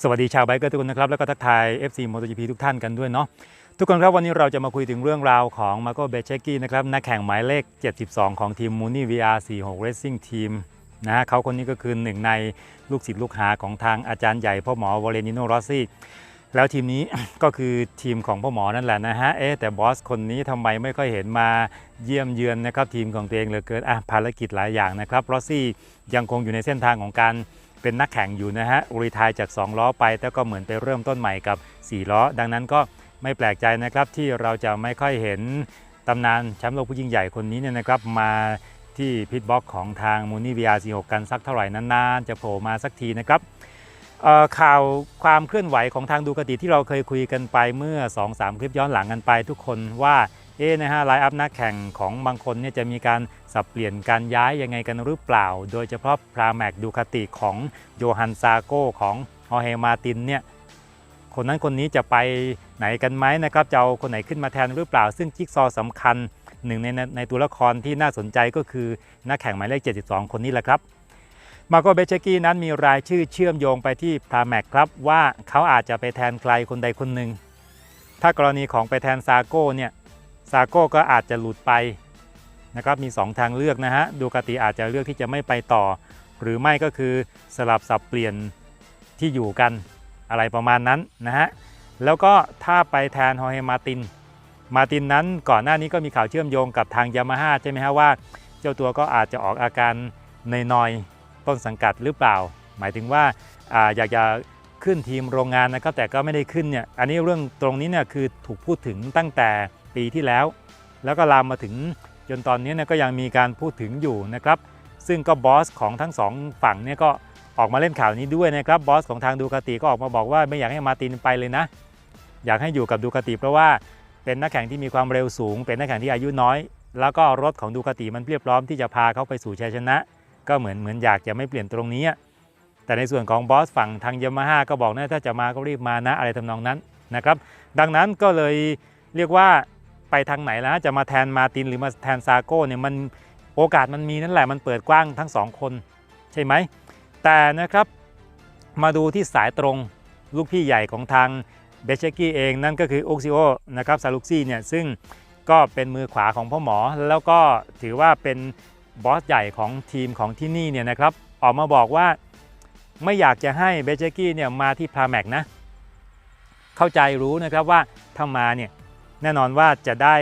สวัสดีชาวไบเกอร์ทุกคนนะครับ แล้วก็ทักทาย FC MotoGP ทุกท่านกันด้วยเนาะทุกคนครับวันนี้เราจะมาคุยถึงเรื่องราวของมาโกเบเชกี้นะครับนักแข่งหมายเลข 72 ของทีม Muni VR46 Racing Team นะฮะเขาคนนี้ก็คือหนึ่งในลูกศิษย์ลูกหาของทางอาจารย์ใหญ่พ่อหมอวอเลนิโนรอสซี่แล้วทีมนี้ ก็คือทีมของพ่อหมอนั่นแหละนะฮะเอ๊ะแต่บอสคนนี้ทำไมไม่ค่อยเห็นมาเยี่ยมเยือนนะครับทีมของตัวเองเหลือเกินอะภารกิจหลายอย่างนะครับรอสซี่ยังคงอยู่ในเส้นทางของการ เป็นนักแข่งอยู่นะฮะรีทายจาก 2 ล้อไปแต่ก็เหมือนไปเริ่มต้นใหม่กับ 4 ล้อ ดังนั้นก็ไม่แปลกใจนะครับที่เราจะไม่ค่อยเห็นตำนานแชมป์โลกผู้ยิ่งใหญ่คนนี้เนี่ยนะครับมาที่พิทบ็อกของทางมูนี่ VR46 กันสักเท่าไหร่นานๆ จะโผล่มาสักทีนะครับเอ่อข่าวความเคลื่อนไหวของทางดูกติที่เราเคยคุยกันไปเมื่อ 2-3 คลิปย้อนหลังกันไปทุกคนว่า เอ๊ะนะฮะไลน์อัพนักแข่งของบางคนเนี่ยจะมีการสับเปลี่ยนการย้ายยังไงกันหรือเปล่า โดยเฉพาะพราแม็กดูคาติของโยฮันซาโกของฮอเฮมาตินเนี่ยคนนั้นคนนี้จะไปไหนกันไหมนะครับจะเอาคนไหนขึ้นมาแทนหรือเปล่า ซึ่งจิ๊กซอว์สำคัญหนึ่งในในในตัวละครที่น่าสนใจก็คือนักแข่งหมายเลข 72 คนนี้แหละครับมาโกเบเชกี้นั้นมีรายชื่อเชื่อมโยงไปที่พราแม็กครับว่าเขาอาจจะไปแทนใครคนใดคนหนึ่งถ้ากรณีของไปแทนซาโก้เนี่ย ซาโก้ก็อาจจะหลุดไปนะครับมี 2 ทางเลือกนะฮะดูกาติอาจจะเลือกที่จะไม่ไปต่อ หรือไม่ก็คือสลับสับเปลี่ยนที่อยู่กันอะไรประมาณนั้นนะฮะแล้วก็ถ้าไปแทนฮอเฮมาติน มาตินนั้นก่อนหน้านี้ก็มีข่าวเชื่อมโยงกับทางยามาฮ่าใช่ไหมฮะว่า เจ้าตัวก็อาจจะออกอาการในนอยต้นสังกัดหรือเปล่า หมายถึงว่าอาอยากจะขึ้นทีมโรงงานนะครับแต่ก็ไม่ได้ขึ้นเนี่ยอันนี้เรื่องตรงนี้เนี่ยคือถูกพูดถึงตั้งแต่ ปีที่แล้ว แล้วก็ลามมาถึงจนตอนนี้เนี่ยก็ยังมีการพูดถึงอยู่นะครับ ซึ่งก็บอสของทั้งสองฝั่งเนี่ยก็ออกมาเล่นข่าวนี้ด้วยนะครับบอสของทางดูคาติก็ออกมาบอกว่าไม่อยากให้มาตินไปเลยนะ อยากให้อยู่กับดูคาติเพราะว่าเป็นนักแข่งที่มีความเร็วสูง เป็นนักแข่งที่อายุน้อย แล้วก็รถของดูคาติมันเรียบพร้อมที่จะพาเขาไปสู่ชัยชนะ ก็เหมือนเหมือนอยากจะไม่เปลี่ยนตรงนี้ แต่ในส่วนของบอสฝั่งทางยามาฮ่าก็บอกนะถ้าจะมาก็รีบมานะอะไรทำนองนั้นนะครับ ดังนั้นก็เลยเรียกว่า ไปทางไหนแล้วจะมาแทนมาตินหรือมาแทนซาโก้เนี่ยมันโอกาสมันมีนั่นแหละมันเปิดกว้างทั้งสองคนใช่ไหมแต่นะครับมาดูที่สายตรงลูกพี่ใหญ่ของทางเบเชกี้เองนั่นก็คืออุกซิโอนะครับซาลุกซี่เนี่ยซึ่งก็เป็นมือขวาของพ่อหมอ แล้วก็ถือว่าเป็นบอสใหญ่ของทีมของที่นี่เนี่ยนะครับออกมาบอกว่าไม่อยากจะให้เบเชกี้เนี่ยมาที่พาแม็กนะ เข้าใจรู้นะครับว่าถ้ามาเนี่ย แน่นอนว่าจะได้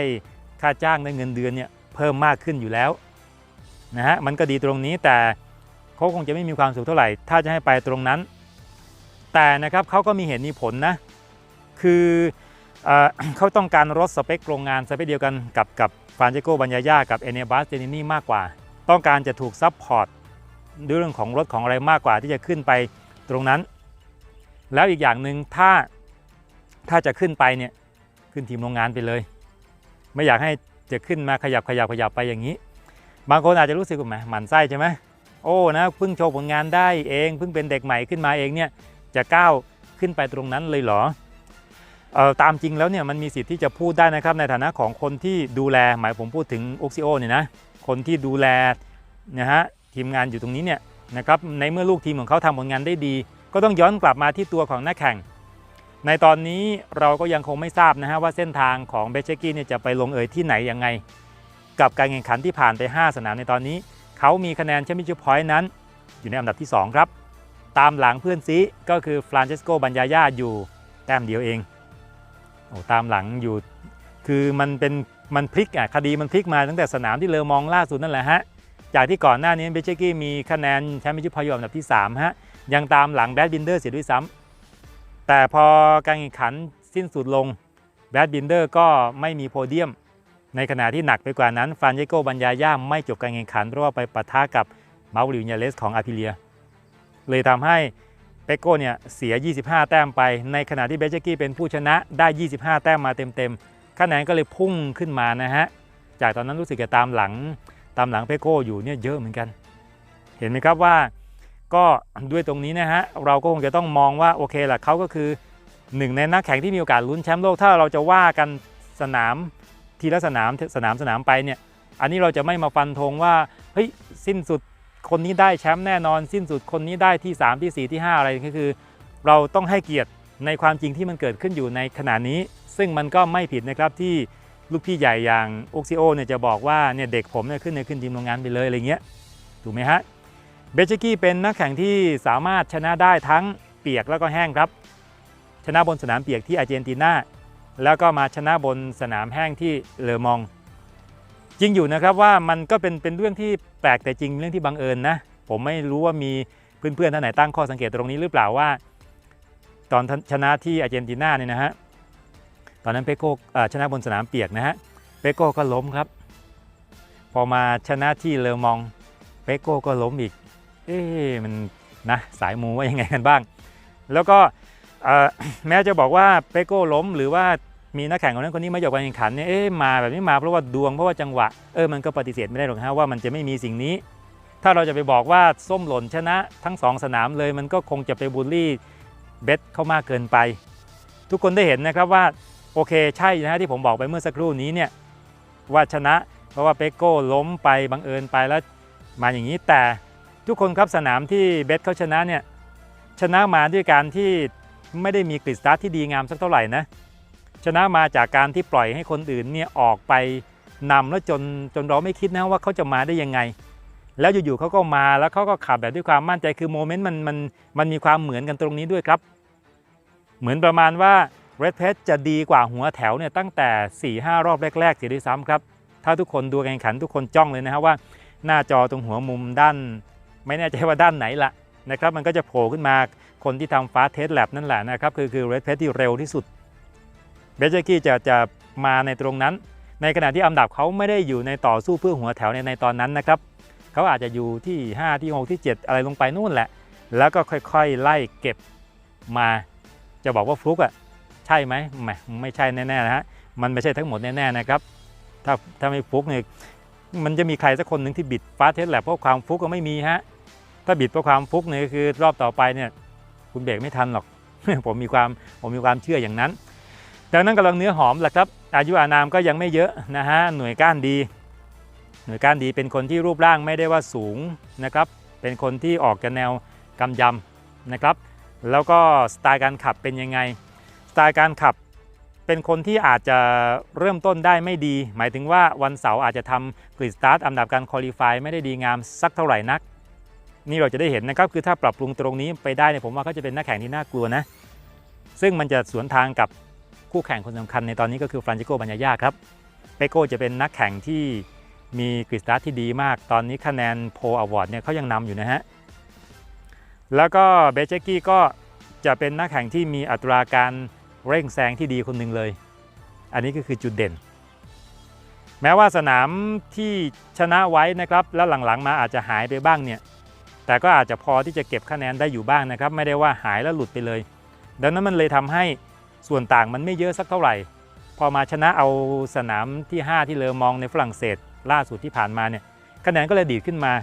ค่าจ้างได้เงินเดือนเนี่ยเพิ่มมากขึ้นอยู่แล้วนะฮะมันก็ดีตรงนี้แต่เขาคงจะไม่มีความสุขเท่าไหร่ ถ้าจะให้ไปตรงนั้น แต่นะครับเขาก็มีเหตุมีผลนะคือเออเขาต้องการรถสเปคโรงงานสเปคเดียวกันกับกับฟานเจโกบัญญาย่ากับเอเนบัสเจนินี่มากกว่า ต้องการจะถูกซับพอร์ตด้วยเรื่องของรถของอะไรมากกว่าที่จะขึ้นไปตรงนั้น แล้วอีกอย่างหนึ่งถ้าถ้าจะขึ้นไปเนี่ย ขึ้นทีมโรงงานไปเลย ไม่อยากให้จะขึ้นมาขยับขยับขยับไปอย่างนี้ บางคนอาจจะรู้สึกว่าแหมหมันไส้ใช่ไหมโอ้นะเพิ่งโชว์ผลงานได้เองเพิ่งเป็นเด็กใหม่ขึ้นมาเองเนี่ยจะก้าวขึ้นไปตรงนั้นเลยเหรอเออตามจริงแล้วเนี่ยมันมีสิทธิ์ที่จะพูดได้นะครับในฐานะของคนที่ดูแลหมายผมพูดถึงโอซิโอเนี่ยนะคนที่ดูแลนะฮะทีมงานอยู่ตรงนี้เนี่ยนะครับในเมื่อลูกทีมของเขาทำผลงานได้ดี ก็ต้องย้อนกลับมาที่ตัวของนักแข่ง ในตอนนี้เราก็ยังคงไม่ทราบนะฮะว่าเส้นทางของเบเชกี้เนี่ยจะไปลงเอยที่ไหนยังไง กับการแข่งขันที่ผ่านไป 5 สนามในตอนนี้ เขามีคะแนนแชมเปี้ยนชิพพอยต์นั้น อยู่ในอันดับที่ 2 ครับ ตามหลังเพื่อนซีก็คือฟรานเชสโกบัญญาย่าอยู่แต้มเดียวเองโอ้ตามหลังอยู่คือมันเป็นมันพลิกอะคดีมันพลิกมาตั้งแต่สนามที่เลอมองล่าสุดนั่นแหละฮะจากที่ก่อนหน้านี้เบเชกี้มีคะแนนแชมเปี้ยนชิพพอยต์อยู่อันดับที่3ฮะยังตามหลังแบดบินเดอร์เสียด้วยซ้ำ แต่พอการแข่งขันสิ้นสุดลงแบดบินเดอร์ก็ไม่มีโพเดียม ในขณะที่หนักไปกว่านั้นฟรานเจโกบัญญาย่าไม่จบการแข่งขันเพราะว่าไปปะทะกับมาริวิญญาเลสของอาพิเลีย เลยทำให้เปโก้เนี่ยเสีย 25 แต้มไป ในขณะที่เบเจกี้เป็นผู้ชนะได้ 25 แต้มมาเต็มๆคะแนนก็เลยพุ่งขึ้นมานะฮะ จากตอนนั้นรู้สึกจะตามหลังตามหลังเปโก้อยู่เนี่ยเยอะเหมือนกัน เห็นไหมครับว่า ก็ด้วยตรงนี้นะฮะเราก็คงจะต้องมองว่าโอเคแหละเขาก็คือหนึ่งในนักแข่งที่มีโอกาสลุ้นแชมป์โลกถ้าเราจะว่ากันสนามทีละสนามสนามสนามไปเนี่ยอันนี้เราจะไม่มาฟันธงว่าเฮ้ยสิ้นสุดคนนี้ได้แชมป์แน่นอน สิ้นสุดคนนี้ได้ที่ 3 ที่ 4 ที่ 5 อะไรก็คือ เราต้องให้เกียรติในความจริงที่มันเกิดขึ้นอยู่ในขณะนี้ ซึ่งมันก็ไม่ผิดนะครับที่ลูกพี่ใหญ่อย่างโอกซิโอเนี่ยจะบอกว่าเนี่ยเด็กผมเนี่ยขึ้นในขึ้นทีมโรงงานไปเลยอะไรเงี้ยถูกไหมฮะ เบเชกี้เป็นนักแข่งที่สามารถชนะได้ทั้งเปียกแล้วก็แห้งครับ ชนะบนสนามเปียกที่อาร์เจนตินาแล้วก็มาชนะบนสนามแห้งที่เลอมอง จริงอยู่นะครับว่ามันก็เป็นเป็นเรื่องที่แปลกแต่จริงเรื่องที่บังเอิญนะ ผมไม่รู้ว่ามีเพื่อนๆท่านไหนตั้งข้อสังเกตตรงนี้หรือเปล่าว่า ตอนชนะที่อาร์เจนตินาเนี่ยนะฮะตอนนั้นเปโก้ชนะบนสนามเปียกนะฮะเปโก้ก็ล้มครับ พอมาชนะที่เลอมองเปโก้ก็ล้มอีก เอ๊มันนะสายมูว่ายังไงกันบ้าง แล้วก็แม้จะบอกว่าเปโก้ล้มหรือว่ามีนักแข่งคนนั้นคนนี้มาจากการแข่งขันเนี่ยเอ๊ะมาแบบนี้มาเพราะว่าดวงเพราะว่าจังหวะเออมันก็ปฏิเสธไม่ได้หรอกฮะว่ามันจะไม่มีสิ่งนี้ ถ้าเราจะไปบอกว่าส้มหล่นชนะทั้งสองสนามเลย มันก็คงจะไปบูลลี่เบสเข้ามากเกินไป ทุกคนได้เห็นนะครับว่าโอเคใช่นะฮะที่ผมบอกไปเมื่อสักครู่นี้เนี่ยว่าชนะ เพราะว่าเปโก้ล้มไปบังเอิญไปแล้วมาอย่างนี้แต่ ทุกคนครับสนามที่เบสเขาชนะเนี่ยชนะมาด้วยการที่ไม่ได้มีกริดสตาร์ทที่ดีงามสักเท่าไหร่นะชนะมาจากการที่ปล่อยให้คนอื่นเนี่ยออกไปนำแล้วจนจนเราไม่คิดนะว่าเขาจะมาได้ยังไง แล้วอยู่ๆเขาก็มาแล้วเขาก็ขับแบบด้วยความมั่นใจคือโมเมนต์มันมันมันมีความเหมือนกันตรงนี้ด้วยครับ เหมือนประมาณว่า Red p e t จะดีกว่าหัวแถวเนี่ยตั้งแต่ 4-5 รอบแรกๆเสียด้วยซ้ำครับ ถ้าทุกคนดูการแข่งขันทุกคนจ้องเลยนะครับว่า หน้าจอตรงหัวมุมด้าน ไม่แน่ใจว่าด้านไหนละนะครับมันก็จะโผล่ขึ้นมาคนที่ทำฟาสเทสแลบนั่นแหละนะครับคือคือ Red p e t ที่เร็วที่สุดเบเจกี้จะจะมาในตรงนั้น ในขณะที่อันดับเขาไม่ได้อยู่ในต่อสู้เพื่อหัวแถวในในตอนนั้นนะครับเขาอาจจะอยู่ที่ 5 ที่ 6 ที่ 7 อะไรลงไปนู่นแหละ แล้วก็ค่อยๆ ไล่เก็บมา จะบอกว่าฟลุกอะใช่ไหมไม่ไม่ใช่แน่ๆนะฮะมันไม่ใช่ทั้งหมดแน่ๆนะครับ ถ้าถ้าไม่ฟลุกเนี่ยมันจะมีใครสักคนหนึ่งที่บิดฟาสเทสและเพราะความฟลุกก็ไม่มีฮะ ถ้าบิดเพราะความฟุกเนี่ยคือรอบต่อไปเนี่ยคุณเบรกไม่ทันหรอก ผมมีความผมมีความเชื่ออย่างนั้นดังนั้นกำลังเนื้อหอมแหละครับ อายุอานามก็ยังไม่เยอะนะฮะหน่วยก้านดี หน่วยก้านดีเป็นคนที่รูปร่างไม่ได้ว่าสูงนะครับ เป็นคนที่ออกกันแนวกำยำนะครับ แล้วก็สไตล์การขับเป็นยังไง สไตล์การขับเป็นคนที่อาจจะเริ่มต้นได้ไม่ดี หมายถึงว่าวันเสาร์อาจจะทำกริดสตาร์ทอันดับการคอลี่ฟายไม่ได้ดีงามสักเท่าไหร่นัก นี่เราจะได้เห็นนะครับคือถ้าปรับปรุงตรงนี้ไปได้เนี่ยผมว่าเขาจะเป็นนักแข่งที่น่ากลัวนะ ซึ่งมันจะสวนทางกับคู่แข่งคนสำคัญในตอนนี้ก็คือฟรานจิโกบัญญายาครับเปโก้จะเป็นนักแข่งที่มีกริสตาร์ที่ดีมาก ตอนนี้คะแนนโพลอวอร์ดเนี่ยเขายังนำอยู่นะฮะแล้วก็เบเจกี้ก็จะเป็นนักแข่งที่มีอัตราการเร่งแซงที่ดีคนหนึ่งเลย อันนี้ก็คือจุดเด่น แม้ว่าสนามที่ชนะไว้นะครับ แล้วหลังๆมาอาจจะหายไปบ้างเนี่ย แต่ก็อาจจะพอที่จะเก็บคะแนนได้อยู่บ้างนะครับ ไม่ได้ว่าหายแล้วหลุดไปเลย ดังนั้นมันเลยทำให้ส่วนต่างมันไม่เยอะสักเท่าไหร่ พอมาชนะเอาสนามที่ 5 ที่เลอมองในฝรั่งเศส ล่าสุดที่ผ่านมาเนี่ยคะแนนก็เลยดีดขึ้นมา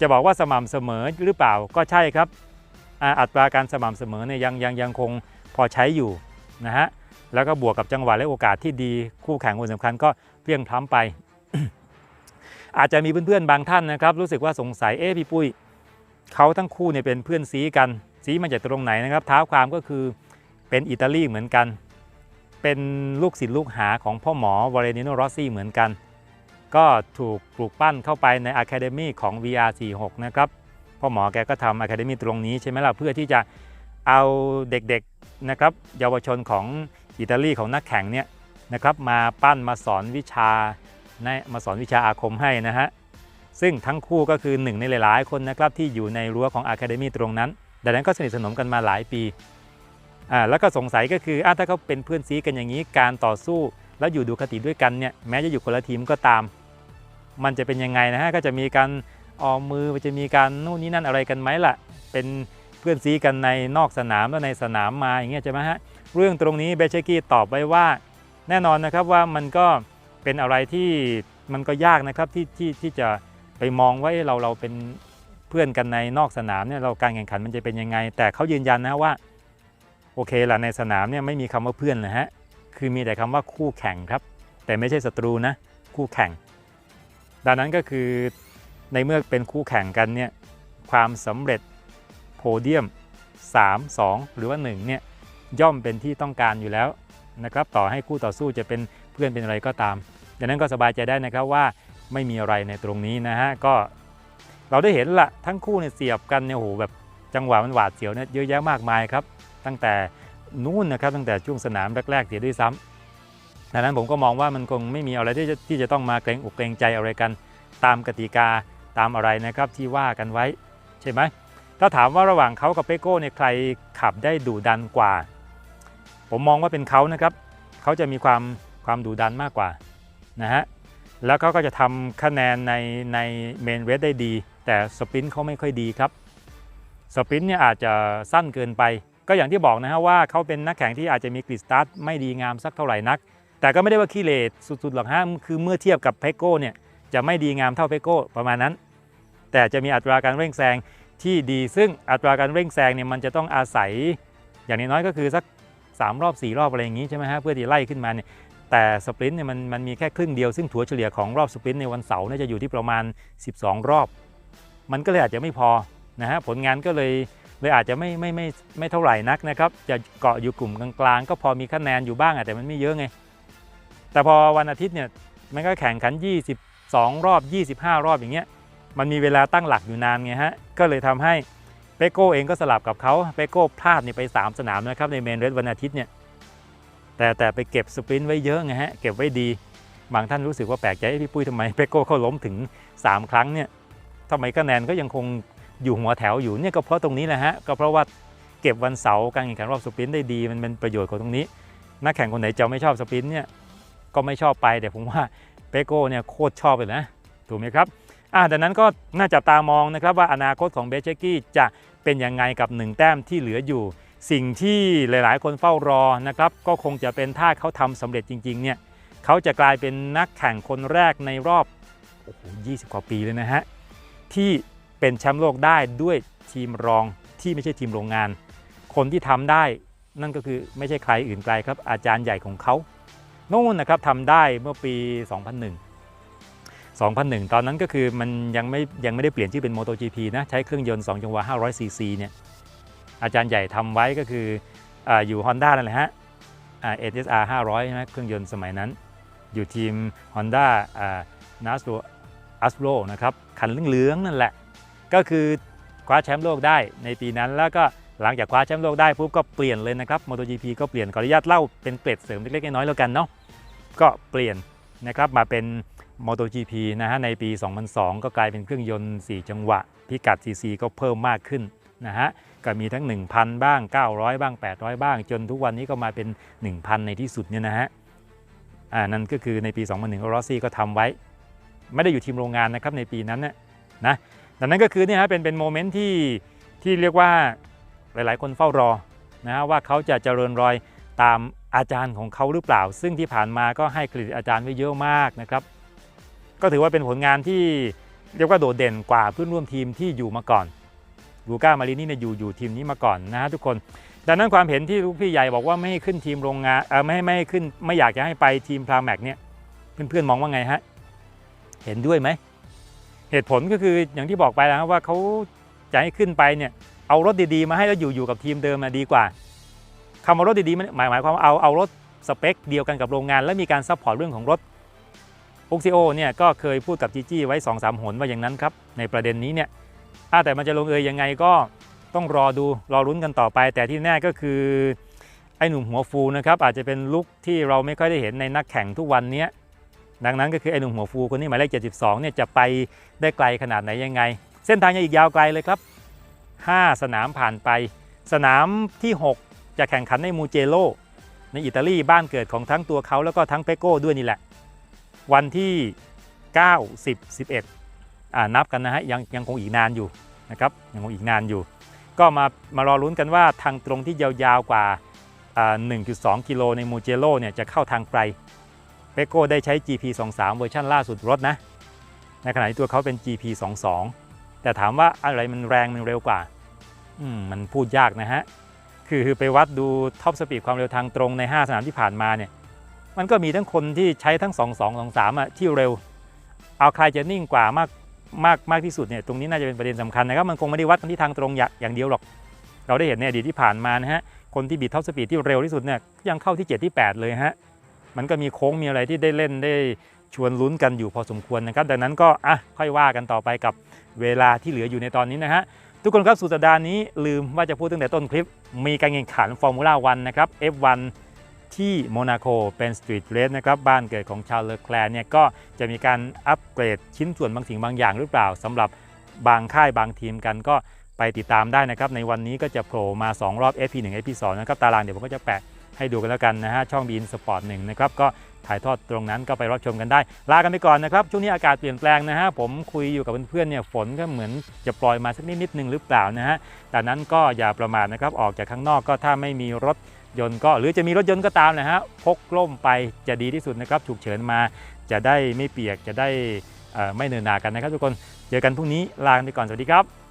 จะบอกว่าสม่ำเสมอหรือเปล่าก็ใช่ครับอัตราการสม่ำเสมอเนี่ยยังยังยังคงพอใช้อยู่นะฮะแล้วก็บวกกับจังหวะและโอกาสที่ดีคู่แข่งคนสำคัญก็เพียงพล้ำไป อาจจะมีเพื่อนๆบางท่านนะครับ รู้สึกว่าสงสัยเอ๊ะพี่ปุ้ย เขาทั้งคู่เนี่ยเป็นเพื่อนซีกันซีมาจากตรงไหนนะครับเท้าความก็คือเป็นอิตาลีเหมือนกัน เป็นลูกศิษย์ลูกหาของพ่อหมอวาเรนิโนรอซี่เหมือนกัน ก็ถูกปลูกปั้นเข้าไปใน Academy ของ VR46 นะครับพ่อหมอแกก็ทำ Academy ตรงนี้ใช่ไหมล่ะเพื่อที่จะเอาเด็กๆนะครับเยาวชนของอิตาลีของนักแข่งเนี่ยนะครับมาปั้นมาสอนวิชานะมาสอนวิชาอาคมให้นะฮะ ซึ่งทั้งคู่ก็คือหนึ่งในหลายๆ คนนะครับที่อยู่ในรั้วของ Academy ตรงนั้น ดังนั้นก็สนิทสนมกันมาหลายปีอ่าแล้วก็สงสัยก็คืออ่าถ้าเขาเป็นเพื่อนซีกันอย่างนี้การต่อสู้ แล้วอยู่ดูคติด้วยกันเนี่ยแม้จะอยู่คนละทีมก็ตาม มันจะเป็นยังไงนะฮะก็จะมีการออมมือจะมีการนู่นนี่นั่นอะไรกันไหมล่ะ เป็นเพื่อนซีกันในนอกสนามแล้วในสนามมาอย่างเงี้ยใช่ไหมฮะเรื่องตรงนี้เบเชกี้ตอบไว้ว่า แน่นอนนะครับว่ามันก็เป็นอะไรที่มันก็ยากนะครับที่ที่ที่จะ ไปมองว่าเราเราเป็นเพื่อนกันในนอกสนามเนี่ยเราการแข่งขันมันจะเป็นยังไง แต่เขายืนยันนะว่าโอเคล่ะในสนามเนี่ยไม่มีคำว่าเพื่อนนะฮะคือมีแต่คำว่าคู่แข่งครับ แต่ไม่ใช่ศัตรูนะคู่แข่ง ดังนั้นก็คือในเมื่อเป็นคู่แข่งกันเนี่ยความสำเร็จโพเดียม 3 2 หรือว่า1เนี่ยย่อมเป็นที่ต้องการอยู่แล้วนะครับต่อให้คู่ต่อสู้จะเป็นเพื่อนเป็นอะไรก็ตามดังนั้นก็สบายใจได้นะครับว่า ไม่มีอะไรในตรงนี้นะฮะก็เราได้เห็นละทั้งคู่เนี่ยเสียบกันเนี่ยโหแบบจังหวะมันหวาดเสียวเนี่ยเยอะแยะมากมายครับตั้งแต่นู่นนะครับตั้งแต่ช่วงสนามแรกๆเสียด้วยซ้ำดังนั้นผมก็มองว่ามันคงไม่มีอะไรที่จะที่จะต้องมาเกรงอกเกรงใจอะไรกัน ตามกติกาตามอะไรนะครับที่ว่ากันไว้ใช่ไหมถ้าถามว่าระหว่างเขากับเปโก้เนี่ยใครขับได้ดุดันกว่า ผมมองว่าเป็นเขานะครับเขาจะมีความความดุดันมากกว่านะฮะ แล้วเขาก็จะทำคะแนนในในเมนเรสได้ดี แต่สปรินต์เขาไม่ค่อยดีครับสปรินต์เนี่ยอาจจะสั้นเกินไป ก็อย่างที่บอกนะฮะว่าเขาเป็นนักแข่งที่อาจจะมีกริดสตาร์ทไม่ดีงามสักเท่าไหร่นัก แต่ก็ไม่ได้ว่าขี้เหร่สุดๆหรอกฮะคือเมื่อเทียบกับเพโก้เนี่ยจะไม่ดีงามเท่าเปโก้ประมาณนั้น แต่จะมีอัตราการเร่งแซงที่ดีซึ่งอัตราการเร่งแซงเนี่ยมันจะต้องอาศัย อย่างน้อยก็คือสัก 3 รอบ 4 รอบอะไรอย่างนี้ใช่ไหมฮะเพื่อที่ไล่ขึ้นมาเนี่ย แต่สปรินต์เนี่ยมันมันมีแค่ครึ่งเดียวซึ่งถัวเฉลี่ยของรอบสปรินต์ในวันเสาร์เนี่ยจะอยู่ที่ประมาณ 12 รอบ มันก็เลยอาจจะไม่พอนะฮะผลงานก็เลยเลยอาจจะไม่ไม่ไม่ไม่เท่าไหร่นักนะครับจะเกาะอยู่กลุ่มกลางๆ ก็พอมีคะแนนอยู่บ้างแต่มันไม่เยอะไง แต่พอวันอาทิตย์เนี่ยมันก็แข่งขัน 22 รอบ 25 รอบอย่างเงี้ยมันมีเวลาตั้งหลักอยู่นานไงฮะก็เลยทำให้เปโก้เองก็สลับกับเขาเปโก้พลาดนี่ไป 3 สนามนะครับในเมนเรสวันอาทิตย์เนี่ย แต่แต่ไปเก็บสปรินต์ไว้เยอะไงฮะเก็บไว้ดี บางท่านรู้สึกว่าแปลกใจพี่ปุ้ยทำไมเปโก้เขาล้มถึง 3 ครั้งเนี่ยทำไมคะแนนก็ยังคงอยู่หัวแถวอยู่เนี่ยก็เพราะตรงนี้แหละฮะก็เพราะว่าเก็บวันเสาร์การแข่งขันรอบสปรินต์ได้ดีมันเป็นประโยชน์ของตรงนี้ นักแข่งคนไหนจะไม่ชอบสปรินต์เนี่ยก็ไม่ชอบไปแต่ผมว่าเปโก้เนี่ยโคตรชอบเลยนะถูกไหมครับอ่าดังนั้นก็น่าจับตามองนะครับว่าอนาคตของเบเชกี้จะเป็นยังไงกับ 1 แต้มที่เหลืออยู่ สิ่งที่หลาย ๆ คนเฝ้ารอนะครับก็คงจะเป็นถ้าเขาทำสำเร็จจริง ๆ เนี่ยเขาจะกลายเป็นนักแข่งคนแรกในรอบโอ้โห20กว่าปีเลยนะฮะที่เป็นแชมป์โลกได้ด้วยทีมรองที่ไม่ใช่ทีมโรงงาน คนที่ทำได้นั่นก็คือไม่ใช่ใครอื่นไกลครับ อาจารย์ใหญ่ของเขาโน่นนะครับทำได้เมื่อปี 2001 2001 ตอนนั้นก็คือมันยังไม่ยังไม่ได้เปลี่ยนชื่อเป็น MotoGP นะ ใช้เครื่องยนต์2จังหวะ500 cc เนี่ย อาจารย์ใหญ่ทำไว้ก็คือออยู่ Honda นั่นแหละฮะเอ่า SSR 500ใช่ไหมเครื่องยนต์สมัยนั้น อยู่ทีม Honda อ่า Nasro Asro นะครับคันเหลืองๆนั่นแหละ ก็คือคว้าแชมป์โลกได้ในปีนั้นแล้วก็หลังจากคว้าแชมป์โลกได้ปุ๊บก็เปลี่ยนเลยนะครับ MotoGP ก็เปลี่ยนขออนุญาตเล่าเป็นเกร็ดเสริมเล็กๆน้อยๆแล้วกันเนาะก็เปลี่ยนนะครับมาเป็น MotoGP นะฮะในปี 2002 ก็กลายเป็นเครื่องยนต์ 4 จังหวะ พิกัด CC ก็เพิ่มมากขึ้นนะฮะ ก็มีทั้ง 1,000 บ้าง 900 บ้าง 800 บ้าง จนทุกวันนี้ก็มาเป็น 1,000 ในที่สุดเนี่ยนะฮะอ่านั่นก็คือในปี 2001รอสซี่ก็ทำไว้ ไม่ได้อยู่ทีมโรงงานนะครับในปีนั้นนะนะดังนั้นก็คือเนี่ยฮะเป็นเป็นโมเมนต์ที่ที่เรียกว่าหลาย ๆ คนเฝ้ารอนะฮะว่าเขาจะเจริญรอยตามอาจารย์ของเขาหรือเปล่า ซึ่งที่ผ่านมาก็ให้เครดิตอาจารย์ไว้เยอะมากนะครับก็ถือว่าเป็นผลงานที่เรียกว่าโดดเด่นกว่าเพื่อนร่วมทีมที่อยู่มาก่อน ลูก้ามารินี่เนี่ยอยู่อยู่ทีมนี้มาก่อนนะฮะทุกคน ดังนั้นความเห็นที่ลูกพี่ใหญ่บอกว่าไม่ให้ขึ้นทีมโรงงานเออไม่ให้ไม่ให้ขึ้นไม่อยากจะให้ไปทีมพราแม็กเนี่ยเพื่อนๆมองว่าไงฮะเห็นด้วยไหมเหตุผลก็คืออย่างที่บอกไปแล้วว่าเขาจะให้ขึ้นไปเนี่ยเอารถดีๆมาให้แล้วอยู่อยู่กับทีมเดิมมาดีกว่าคำว่ารถดีๆมันหมายหมายความว่าเอาเอารถสเปคเดียวกันกับโรงงาน และมีการซัพพอร์ตเรื่องของรถโอซิโอเนี่ยก็เคยพูดกับจีจี้ไว้2อสามหนว่าอย่างนั้นครับในประเด็นนี้เนี่ย อ่าแต่มันจะลงเอยยังไงก็ต้องรอดูรอรุ้นกันต่อไป แต่ที่แน่ก็คือไอ้หนุ่มหัวฟูนะครับอาจจะเป็นลุคที่เราไม่ค่อยได้เห็นในนักแข่งทุกวันนี้ดังนั้นก็คือไอ้หนุ่มหัวฟูคนนี้หมายเลข 72 เนี่ยจะไปได้ไกลขนาดไหนยังไง เส้นทางยังอีกยาวไกลเลยครับ 5 สนามผ่านไป สนามที่ 6 จะแข่งขันในมูเจโลในอิตาลีบ้านเกิดของทั้งตัวเขาแล้วก็ทั้งเปโก้ด้วยนี่แหละ วันที่ 9 10 11อ่า นับกันนะฮะยังยังคงอีกนานอยู่นะครับยังคงอีกนานอยู่ ก็มามารอลุ้นกันว่าทางตรงที่ยาวๆกว่าอ่า1.2 กิโลในมูเจโลเนี่ยจะเข้าทางไกลเปโก้ได้ใช้ GP 23 เวอร์ชันล่าสุดรถนะ ในขณะที่ตัวเขาเป็น GP 22 แต่ถามว่าอะไรมันแรงมันเร็วกว่าอืมมันพูดยากนะฮะ คือคือไปวัดดูท็อปสปีดความเร็วทางตรงใน 5 สนามที่ผ่านมาเนี่ย มันก็มีทั้งคนที่ใช้ทั้ง 2 2 2 3อะที่เร็ว เอาใครจะนิ่งกว่ามาก มากมากที่สุดเนี่ยตรงนี้น่าจะเป็นประเด็นสำคัญนะครับมันคงไม่ได้วัดกันที่ทางตรงอย่างางเดียวหรอก เราได้เห็นในอดีตที่ผ่านมานะฮะคนที่บีดท็อปสปีดที่เร็วที่สุดเนี่ยยังเข้าที่ 7 ที่ 8 เลยฮะมันก็มีโค้งมีอะไรที่ได้เล่นได้ชวนลุ้นกันอยู่พอสมควรนะครับ ดังนั้นก็อะค่อยว่ากันต่อไปกับเวลาที่เหลืออยู่ในตอนนี้นะฮะทุกคนครับสุดสัปดาห์นี้ลืมว่าจะพูดตั้งแต่ต้นคลิป มีการแข่งขันฟอร์มูล่าวันนะครับ F1 ที่โมนาโกเป็นสตรีทเรสนะครับบ้านเกิดของชาร์ลเลอแคลร์เนี่ยก็จะมีการอัปเกรดชิ้นส่วนบางสิ่งบางอย่างหรือเปล่าสำหรับบางค่ายบางทีมกันก็ไปติดตามได้นะครับ ในวันนี้ก็จะโผล่มา 2 รอบ FP1 FP2 นะครับ ตารางเดี๋ยวผมก็จะแปะให้ดูกันแล้วกันนะฮะ ช่องบีนสปอร์ตหนึ่งนะครับ ก็ถ่ายทอดตรงนั้นก็ไปรับชมกันได้ ลากันไปก่อนนะครับ ช่วงนี้อากาศเปลี่ยนแปลงนะฮะ ผมคุยอยู่กับเพื่อนๆเนี่ยฝนก็เหมือนจะปล่อยมาสักนิดนิดนึงหรือเปล่านะฮะดังนั้นก็อย่าประมาทนะครับออกจากข้างนอกก็ถ้าไม่มีรถ ยนต์ก็หรือจะมีรถยนต์ก็ตามนะฮะพกล่มไปจะดีที่สุดนะครับฉุกเฉินมาจะได้ไม่เปียกจะได้ไม่เนินหนากันนะครับทุกคนเจอกันพรุ่งนี้ลาไปก่อนสวัสดีครับ